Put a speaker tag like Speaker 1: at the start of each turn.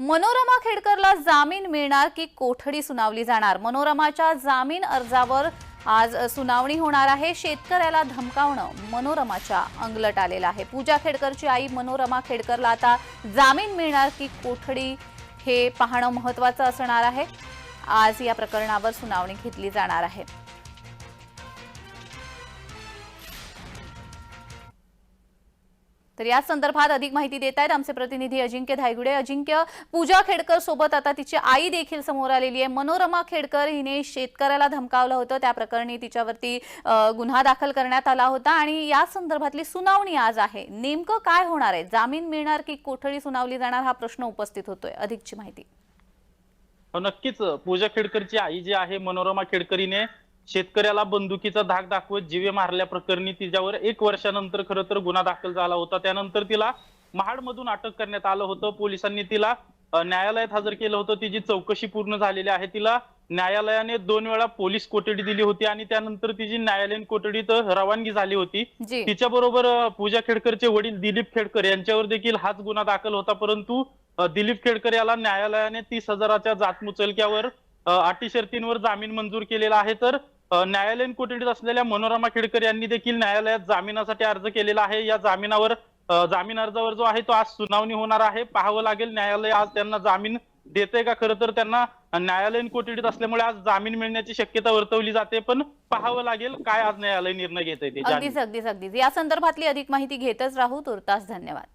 Speaker 1: मनोरमा खेडकरला जामीन मिळणार की कोठडी सुनावली जाणार? मनोरमाच्या जामीन अर्जावर आज सुनावणी होणार आहे. शेतकऱ्याला धमकावणं मनोरमाच्या अंगलट आलेलं आहे. पूजा खेडकरची आई मनोरमा खेडकरला आता जामीन मिळणार की कोठडी हे पाहणं महत्वाचं असणार आहे. आज या प्रकरणावर सुनावणी घेतली जाणार आहे. तर या संदर्भात अधिक माहिती देत आहेत आमचे प्रतिनिधी अजिंक्य धायगुडे. अजिंक्य पूजा खेडकर सोबत आता तिची आई देखील समोर आलेली आहे. मनोरमा खेडकर हिने शेतकऱ्याला धमकावलं होतं. त्या प्रकरणी तिच्यावरती गुन्हा दाखल करण्यात आला होता आणि या संदर्भातली सुनावणी आज आहे. नेमकं काय होणार आहे? जामीन मिळणार की कोठडी सुनावली जाणार? हा प्रश्न उपस्थित होतोय. अधिकची माहिती.
Speaker 2: हो, नक्कीच. पूजा खेडकरची आई जी आहे मनोरमा खेडकरीने शेतकऱ्याला बंदुकीचा धाक दाखवत जीवे मारल्या प्रकरणी तिच्यावर एक वर्षानंतर खरं तर गुन्हा दाखल झाला होता. त्यानंतर तिला महाडमधून अटक करण्यात आलं होतं. पोलिसांनी तिला न्यायालयात हजर केलं होतं. तिची चौकशी पूर्ण झालेली आहे तिला न्यायालयाने दोन वेळा पोलीस कोठडी दिली होती आणि त्यानंतर तिची न्यायालयीन कोठडीत रवानगी झाली होती तिच्या बरोबर पूजा खेडकरचे वडील दिलीप खेडकर यांच्यावर देखील हाच गुन्हा दाखल होता. परंतु दिलीप खेडकर याला न्यायालयाने तीस हजाराच्या जातमुचलक्यावर अटी शर्तींवर जामीन मंजूर केलेला आहे. तर न्यायालयीन कोठडीत असलेल्या मनोरमा खेडकर यांनी देखील न्यायालयात जामिनासाठी अर्ज केलेला आहे. या जामिनावर जामीन अर्जावर जो आहे तो आज सुनावणी होणार आहे. पाहावं लागेल न्यायालय आज त्यांना जामीन देते का खरं तर त्यांना न्यायालयीन कोठडीत असल्यामुळे आज जामीन मिळण्याची शक्यता वर्तवली जाते पण पाहावं लागेल काय आज न्यायालय निर्णय घेत ते.
Speaker 1: अगदीच अगदीच अगदीच. या संदर्भातली अधिक माहिती घेतच राहू. तुर्तास धन्यवाद.